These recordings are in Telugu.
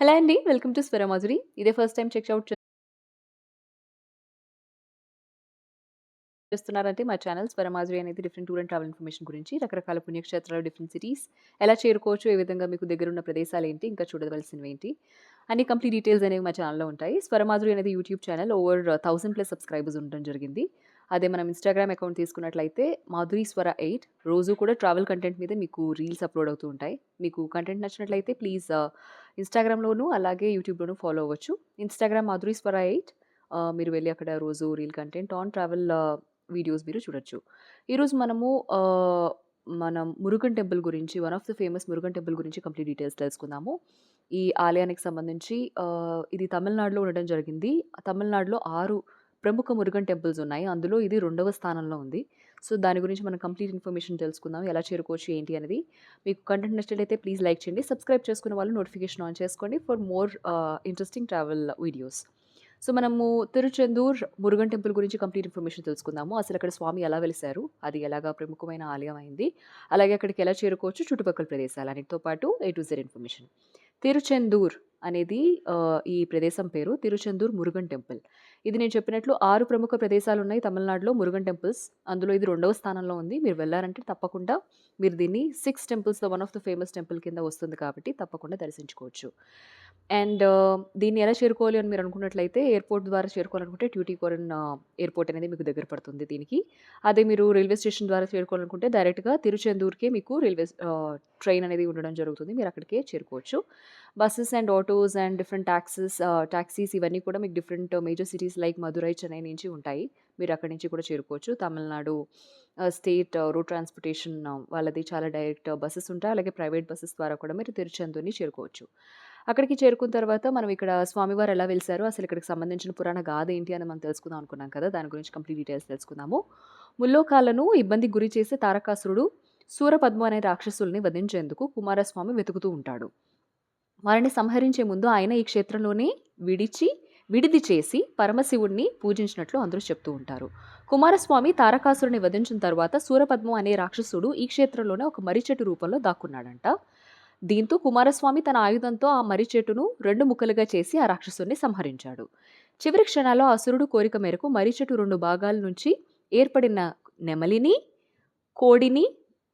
హలో అండి. Welcome to Swaramadhuri. ఇదే ఫస్ట్ టైం చెక్ అవుట్ చేస్తున్నారంటే మా ఛానల్ స్వరమాధురి అనేది different tour and travel information గురించి, రకరకాల పుణ్యక్షేత్రాలు, డిఫరెంట్ సిటీస్ ఎలా చేరుకోవచ్చు, ఏ విధంగా మీకు దగ్గర ఉన్న ప్రదేశాలు ఏంటి ఇంకా చూడవలసినవేంటి, అన్ని కంప్లీట్ డీటెయిల్స్ అనేవి మా ఛానల్‌లో ఉంటాయి. స్వరమాధురి అనేది YouTube channel over thousand plus subscribers ఉండడం జరిగింది. అదే మనం ఇన్‌స్టాగ్రామ్ అకౌంట్ తీసుకున్నట్లయితే మాధురి స్వర 8 రోజు కూడా ట్రావెల్ కంటెంట్ మీద మీకు రీల్స్ అప్‌లోడ్ అవుతూ ఉంటాయి. మీకు కంటెంట్ నచ్చినట్లయితే ప్లీజ్ ఆహ్, ఇన్‌స్టాగ్రామ్‌లోను అలాగే యూట్యూబ్‌లోను ఫాలో అవ్వచ్చు. ఇన్‌స్టాగ్రామ్ మాధురి స్వర 8 ఆహ్, మీరు వెళ్ళి అక్కడ రోజు reel content on travel videos మీరు చూడొచ్చు. ఈరోజు మనము uh, మనం మురుగన్ టెంపుల్ గురించి one of the famous Murugan temple గురించి కంప్లీట్ డీటెయిల్స్ తెలుసుకుందాము. ఈ ఆలయానికి సంబంధించి uh, ఇది తమిళనాడులో ఉండడం జరిగింది. తమిళనాడులో ఆరు ప్రముఖ మురుగన్ టెంపుల్స్ ఉన్నాయి. అందులో ఇది రెండవ స్థానంలో ఉంది. సో, దాని గురించి మనం కంప్లీట్ ఇన్ఫర్మేషన్ తెలుసుకుందాం. ఎలా చేరుకోవచ్చు ఏంటి అనేది. మీకు కంటెంట్ నచ్చినట్లయితే ప్లీజ్ లైక్ చేయండి. సబ్స్క్రైబ్ చేసుకున్న వాళ్ళు నోటిఫికేషన్ ఆన్ చేసుకోండి for more interesting travel videos. So, మనము తిరుచెందూర్ మురుగన్ టెంపుల్ గురించి కంప్లీట్ ఇన్ఫర్మేషన్ తెలుసుకుందాము. అసలు అక్కడ స్వామి ఎలా వెలిశారు అది ఎలాగా ప్రముఖమైన ఆలయం అయింది, అలాగే అక్కడికి ఎలా చేరుకోవచ్చు, చుట్టుపక్కల ప్రదేశాలు అన్నిటితో పాటు A to Z information. Tiruchendur అనేది ఈ ప్రదేశం పేరు. తిరుచెందూర్ మురుగన్ టెంపుల్. ఇది నేను చెప్పినట్లు ఆరు ప్రముఖ ప్రదేశాలు ఉన్నాయి తమిళనాడులో మురుగన్ టెంపుల్స్. అందులో ఇది రెండవ స్థానంలో ఉంది. మీరు వెళ్ళారంటే తప్పకుండా మీరు దీన్ని six టెంపుల్స్‌లో one of the famous temple కింద వస్తుంది కాబట్టి తప్పకుండా దర్శించుకోవచ్చు. అండ్ దీన్ని ఎలా చేరుకోవాలి అని మీరు అనుకున్నట్లయితే ఎయిర్‌పోర్ట్ ద్వారా చేరుకోవాలనుకుంటే ట్యూటికోరిన్ ఎయిర్‌పోర్ట్ అనేది మీకు దగ్గర పడుతుంది దీనికి. అదే మీరు రైల్వే స్టేషన్ ద్వారా చేరుకోవాలనుకుంటే డైరెక్ట్‌గా తిరుచెందూర్‌కే మీకు రైల్వే ట్రైన్ అనేది ఉండడం జరుగుతుంది. మీరు అక్కడికే చేరుకోవచ్చు. Buses and auto autos and different taxis taxis taxis ఇవన్నీ కూడా మీకు different major cities like Madurai, Chennai నుంచి ఉంటాయి. మీరు అక్కడి నుంచి కూడా చేరుకోవచ్చు. తమిళనాడు స్టేట్ రోడ్ ట్రాన్స్‌పోర్టేషన్ వాళ్ళది చాలా డైరెక్ట్ బస్సెస్ ఉంటాయి. అలాగే ప్రైవేట్ బస్సెస్ ద్వారా కూడా మీరు తిరుచెందూర్‌ని చేరుకోవచ్చు. అక్కడికి చేరుకున్న తర్వాత మనం ఇక్కడ స్వామివారు ఎలా వెలిసారు, అసలు ఇక్కడికి సంబంధించిన పురాణ గాథ ఏంటి అని మనం తెలుసుకుందాం అనుకున్నాం కదా! దాని గురించి కంప్లీట్ డీటెయిల్స్ తెలుసుకుందాము. ముల్లోకాలను ఇబ్బందికి గురి చేసే తారకాసురుడు సూరపద్మ అనే రాక్షసుల్ని వధించేందుకు కుమారస్వామి వెతుకుతూ ఉంటాడు. వారిని సంహరించే ముందు ఆయన ఈ క్షేత్రంలోనే విడిచి విడిది చేసి పరమశివుణ్ణి పూజించినట్లు అందరూ చెప్తూ ఉంటారు. కుమారస్వామి తారకాసురుని వధించిన తర్వాత సూరపద్మం అనే రాక్షసుడు ఈ క్షేత్రంలోనే ఒక మరిచెట్టు రూపంలో దాక్కున్నాడంట. దీంతో కుమారస్వామి తన ఆయుధంతో ఆ మరిచెట్టును రెండు ముక్కలుగా చేసి ఆ రాక్షసుని సంహరించాడు. చివరి క్షణాల్లో అసురుడు కోరిక మేరకు మరిచెట్టు చెట్టు 2 భాగాల నుంచి ఏర్పడిన నెమలిని, కోడిని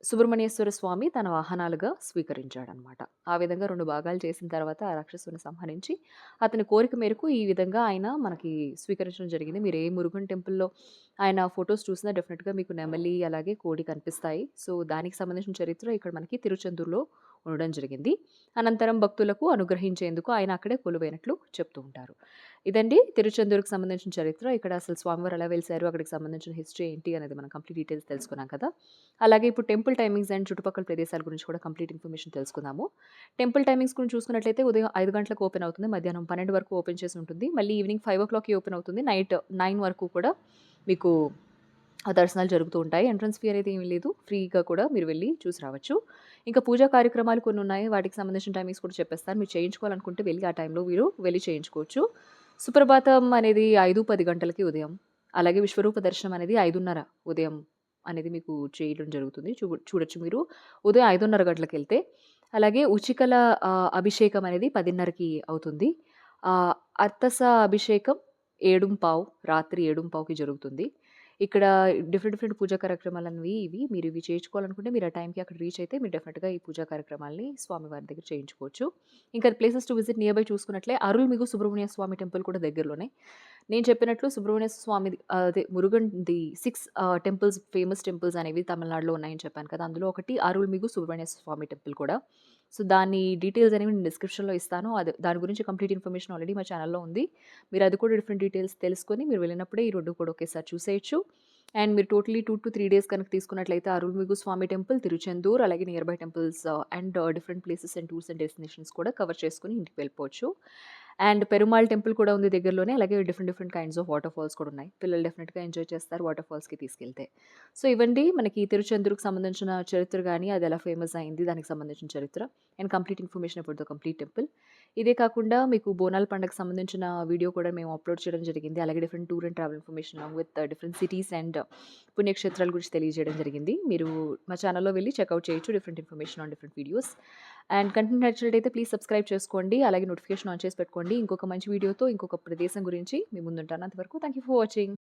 సుబ్రహ్మణ్యేశ్వర స్వామి తన వాహనాలుగా స్వీకరించాడనమాట. ఆ విధంగా రెండు భాగాలు చేసిన తర్వాత ఆ రాక్షసుడిని సంహరించి అతని కోరిక మేరకు ఈ విధంగా ఆయన మనకి స్వీకరించడం జరిగింది. మీరు ఏ మురుగన్ టెంపుల్‌లో ఆయన ఫొటోస్ చూసినా డెఫినెట్గా మీకు నెమలి అలాగే కోడి కనిపిస్తాయి. సో, దానికి సంబంధించిన చరిత్ర ఇక్కడ మనకి తిరుచెందూరులో ఉండడం జరిగింది. అనంతరం భక్తులకు అనుగ్రహించేందుకు ఆయన అక్కడే కొలువైనట్లు చెప్తూ ఉంటారు. ఇదండి తిరుచెందూర్‌కి సంబంధించిన చరిత్ర. ఇక్కడ అసలు స్వామివారు ఎలా వెలిసారు, అక్కడికి సంబంధించిన హిస్టరీ ఏంటి అనేది మనం కంప్లీట్ డీటెయిల్స్ తెలుసుకున్నాం కదా! అలాగే ఇప్పుడు టెంపుల్ టైమింగ్స్ అండ్ చుట్టుపక్కల ప్రదేశాల గురించి కూడా కంప్లీట్ ఇన్ఫర్మేషన్ తెలుసుకుందాము. టెంపుల్ టైమింగ్స్ గురించి చూసుకున్నట్లయితే ఉదయం ఐదు గంటలకు ఓపెన్ అవుతుంది. మధ్యాహ్నం 12 వరకు ఓపెన్ చేసి ఉంటుంది. మళ్ళీ ఈవినింగ్ 5:00కి ఓపెన్ అవుతుంది. నైట్ నైన్ వరకు కూడా మీకు ఆ దర్శనాలు జరుగుతూ ఉంటాయి. ఎంట్రన్స్ ఫీ అనేది ఏమీ లేదు. ఫ్రీగా కూడా మీరు వెళ్ళి చూసి రావచ్చు. ఇంకా పూజా కార్యక్రమాలు కొన్ని ఉన్నాయి. వాటికి సంబంధించిన టైమింగ్స్ కూడా చెప్పేస్తాను. మీరు చేయించుకోవాలనుకుంటే వెళ్ళి ఆ టైంలో మీరు వెళ్ళి చేయించుకోవచ్చు. సుప్రభాతం అనేది 5, 10 గంటలకి ఉదయం. అలాగే విశ్వరూప దర్శనం అనేది 5:30 ఉదయం అనేది మీకు చేయడం జరుగుతుంది. చూ చూడొచ్చు మీరు. ఉదయం ఐదున్నర గంటలకు వెళ్తే అలాగే ఉచికల అభిషేకం అనేది 10:30కి అవుతుంది. అర్తస అభిషేకం 7:15 రాత్రి 7:15కి జరుగుతుంది. ఇక్కడ డిఫరెంట్ డిఫరెంట్ పూజా కార్యక్రమాలనేవి ఇవి. మీరు ఇవి చేయించుకోవాలనుకుంటే మీరు ఆ టైంకి అక్కడ రీచ్ అయితే మీరు డెఫినెట్గా ఈ పూజా స్వామి స్వామివారి దగ్గర చేయించుకోవచ్చు. ఇంకా places to visit nearby చూసుకున్నట్లే అరుల్మిగు సుబ్రహ్మణ్య స్వామి టెంపుల్ కూడా దగ్గరలోనే. నేను చెప్పినట్లు సుబ్రహ్మణ్య స్వామి అదే Murugan the six temples famous temples అనేవి తమిళనాడులో ఉన్నాయని చెప్పాను కదా! అందులో ఒకటి అరుల్మిగు సుబ్రహ్మణ్య స్వామి టెంపుల్ కూడా. సో, దాని డీటెయిల్స్ అనేవి నేను డిస్క్రిప్షన్‌లో ఇస్తాను. అది దాని గురించి కంప్లీట్ ఇన్ఫర్మేషన్ ఆల్రెడీ మా ఛానల్‌లో ఉంది. మీరు అది కూడా డిఫరెంట్ డీటెయిల్స్ తెలుసుకొని మీరు వెళ్ళినప్పుడే ఈ రెండు కూడా ఒకేసారి చూసేయచ్చు అండ్ మీరు totally two to three days కనుక తీసుకున్నట్లయితే అరుల్మిగు స్వామి టెంపుల్, తిరుచెందూర్ అలాగే nearby temples and different places and tours and destinations కూడా కవర్ చేసుకొని ఇంటికి వెళ్ళిపోవచ్చు. అండ్ పెరుమాళ్ టెంపుల్ కూడా ఉంది దగ్గరలోనే. అలాగే different different kinds of waterfalls కూడా ఉన్నాయి. పిల్లలు డెఫినెట్గా ఎంజాయ్ చేస్తారు వాటర్ ఫాల్స్‌కి తీసుకెళ్తే. సో, ఇవండి మనకి తిరుచెందూర్‌కి సంబంధించిన చరిత్ర కానీ అది ఎలా ఫేమస్ అయింది, దానికి సంబంధించిన చరిత్ర and complete information about the complete temple. ఇదే కాకుండా మీకు బోనాల పండుగకు సంబంధించిన వీడియో కూడా మేము అప్‌లోడ్ చేయడం జరిగింది. అలాగే different tour and travel information with different cities and పుణ్యక్షేత్రాల గురించి తెలియజేయడం జరిగింది. మీరు మా ఛానల్‌లో వెళ్ళి చెక్అవుట్ చేయొచ్చు. Different information on different videos. And content నచ్చినట్టయితే ప్లీజ్ సబ్స్క్రైబ్ చేసుకోండి అలాగే నోటిఫికేషన్ ఆన్ చేసి పెట్టుకోండి ఇంకొక మంచి వీడియోతో ఇంకొక ప్రదేశం గురించి మీ ముందుంటాను. అంతవరకు థ్యాంక్ యూ ఫర్ వాచింగ్